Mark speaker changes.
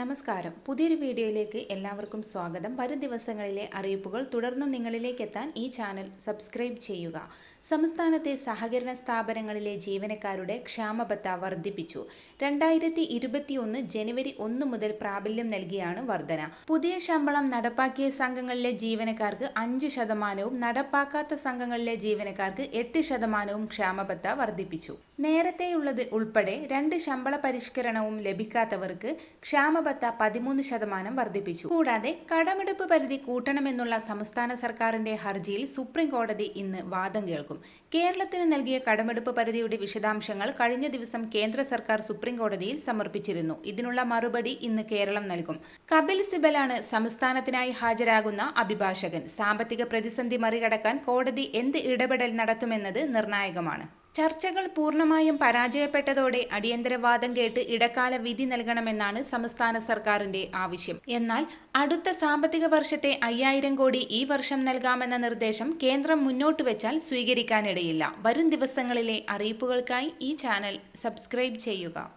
Speaker 1: നമസ്കാരം. പുതിയൊരു വീഡിയോയിലേക്ക് എല്ലാവർക്കും സ്വാഗതം. വരും ദിവസങ്ങളിലെ അറിയിപ്പുകൾ തുടർന്നും നിങ്ങളിലേക്ക് എത്താൻ ഈ ചാനൽ സബ്സ്ക്രൈബ് ചെയ്യുക. സംസ്ഥാനത്തെ സഹകരണ സ്ഥാപനങ്ങളിലെ ജീവനക്കാരുടെ ക്ഷാമബത്ത വർദ്ധിപ്പിച്ചു. രണ്ടായിരത്തി ഇരുപത്തിയൊന്ന് ജനുവരി ഒന്ന് മുതൽ പ്രാബല്യം നൽകിയാണ് വർധന. പുതിയ ശമ്പളം നടപ്പാക്കിയ സംഘങ്ങളിലെ ജീവനക്കാർക്ക് അഞ്ച് ശതമാനവും നടപ്പാക്കാത്ത സംഘങ്ങളിലെ ജീവനക്കാർക്ക് എട്ട് ശതമാനവും ക്ഷാമബത്ത വർദ്ധിപ്പിച്ചു. നേരത്തെയുള്ളത് ഉൾപ്പെടെ രണ്ട് ശമ്പള പരിഷ്കരണവും ലഭിക്കാത്തവർക്ക് ക്ഷാമബത്ത പതിമൂന്ന് ശതമാനം വർദ്ധിപ്പിച്ചു. കൂടാതെ കടമെടുപ്പ് പരിധി കൂട്ടണമെന്നുള്ള സംസ്ഥാന സർക്കാരിന്റെ ഹർജിയിൽ സുപ്രീം കോടതി ഇന്ന് വാദം കേൾക്കും. കേരളത്തിന് നൽകിയ കടമെടുപ്പ് പരിധിയുടെ വിശദാംശങ്ങൾ കഴിഞ്ഞ ദിവസം കേന്ദ്ര സർക്കാർ സുപ്രീം കോടതിയിൽ സമർപ്പിച്ചിരുന്നു. ഇതിനുള്ള മറുപടി ഇന്ന് കേരളം നൽകും. കപിൽ സിബലാണ് സംസ്ഥാനത്തിനായി ഹാജരാകുന്ന അഭിഭാഷകൻ. സാമ്പത്തിക പ്രതിസന്ധി മറികടക്കാൻ കോടതി എന്ത് ഇടപെടൽ നടത്തുമെന്നത് നിർണായകമാണ്. ചർച്ചകൾ പൂർണമായും പരാജയപ്പെട്ടതോടെ അടിയന്തരവാദം കേട്ട് ഇടക്കാല വിധി നൽകണമെന്നാണ് സംസ്ഥാന സർക്കാരിന്റെ ആവശ്യം. എന്നാൽ അടുത്ത സാമ്പത്തിക വർഷത്തെ അയ്യായിരം കോടി ഈ വർഷം നൽകാമെന്ന നിർദ്ദേശം കേന്ദ്രം മുന്നോട്ട് വെച്ചാൽ സ്വീകരിക്കാനിടയില്ല. വരും ദിവസങ്ങളിലെ അറിയിപ്പുകൾക്കായി ഈ ചാനൽ സബ്സ്ക്രൈബ് ചെയ്യുക.